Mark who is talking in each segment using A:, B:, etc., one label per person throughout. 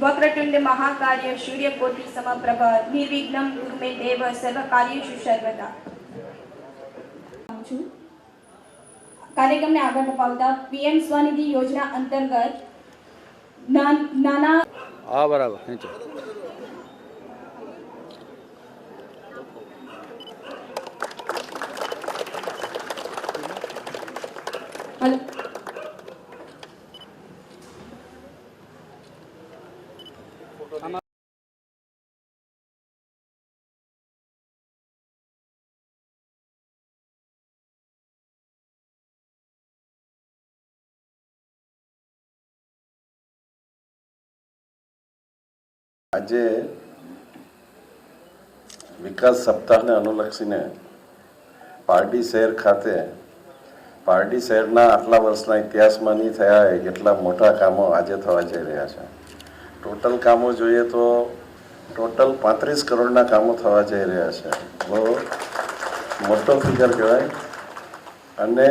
A: વક્રતુંડ મહાકાર્ય સૂર્યકોટિ સમપ્રભ નિર્વિઘ્નમ ગુરુમે દેવ સર્વકાર્યેષુ સર્વદા કાર્યક્રમને આગળ ધપાવતા પીએમ સ્વનિધિ યોજના અંતર્ગત નાના
B: હા બરાબર
A: હલો
C: આજે વિકાસ સપ્તાહને અનુલક્ષીને પારડી શહેર ખાતે, પારડી શહેરના આટલા વર્ષના ઇતિહાસમાં નહીં થયા એટલા મોટા કામો આજે થવા જઈ રહ્યા છે. ટોટલ કામો જોઈએ તો ટોટલ પાંત્રીસ કરોડના કામો થવા જઈ રહ્યા છે. બહુ મોટો ફિગર કહેવાય. અને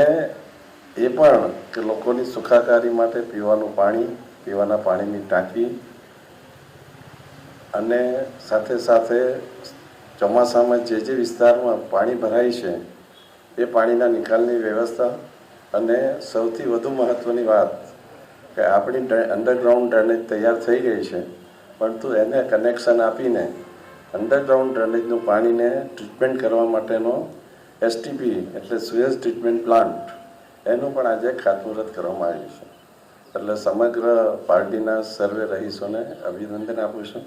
C: એ પણ કે લોકોની સુખાકારી માટે પીવાનું પાણી, પીવાના પાણીની ટાંકી અને સાથે સાથે ચોમાસામાં જે જે વિસ્તારમાં પાણી ભરાય છે, એ પાણીના નિકાલની વ્યવસ્થા અને સૌથી વધુ મહત્ત્વની વાત કે આપણી અંડરગ્રાઉન્ડ ડ્રેનેજ તૈયાર થઈ ગઈ છે, પરંતુ એને કનેક્શન આપીને અંડરગ્રાઉન્ડ ડ્રેનેજનું પાણીને ટ્રીટમેન્ટ કરવા માટેનો એસટીપી એટલે સુએઝ ટ્રીટમેન્ટ પ્લાન્ટ એનું પણ આજે ખાતમુહૂર્ત કરવામાં આવ્યું છે. એટલે સમગ્ર પાર્ટીના સર્વે રહીશોને અભિનંદન આપું છું.